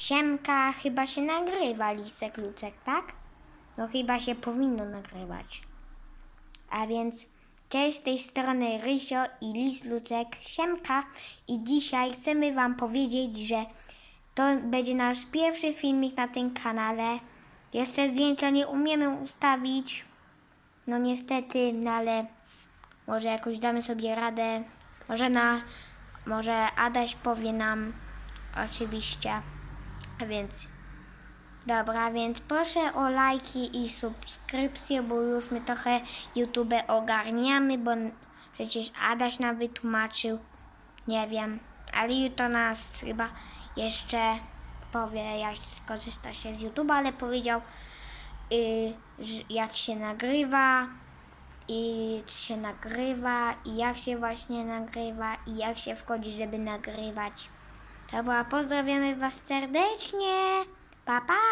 Siemka chyba się nagrywa, Lisek Lucek, tak? No chyba się powinno nagrywać. A więc cześć z tej strony Rysio i Lis Lucek, Siemka. I dzisiaj chcemy Wam powiedzieć, że to będzie nasz pierwszy filmik na tym kanale. Jeszcze zdjęcia nie umiemy ustawić. No niestety, no ale może jakoś damy sobie radę. Może na, może Adaś powie nam oczywiście. A więc dobra, więc proszę o lajki i subskrypcje, bo już my trochę YouTube ogarniamy, bo przecież Adaś nam wytłumaczył. Nie wiem, ale jutro nas chyba jeszcze powie, jak skorzysta się z YouTube, ale powiedział, y, że jak się nagrywa i czy się nagrywa i jak się właśnie nagrywa i jak się wchodzi, żeby nagrywać. Dobra, pozdrawiamy Was serdecznie. Pa, pa!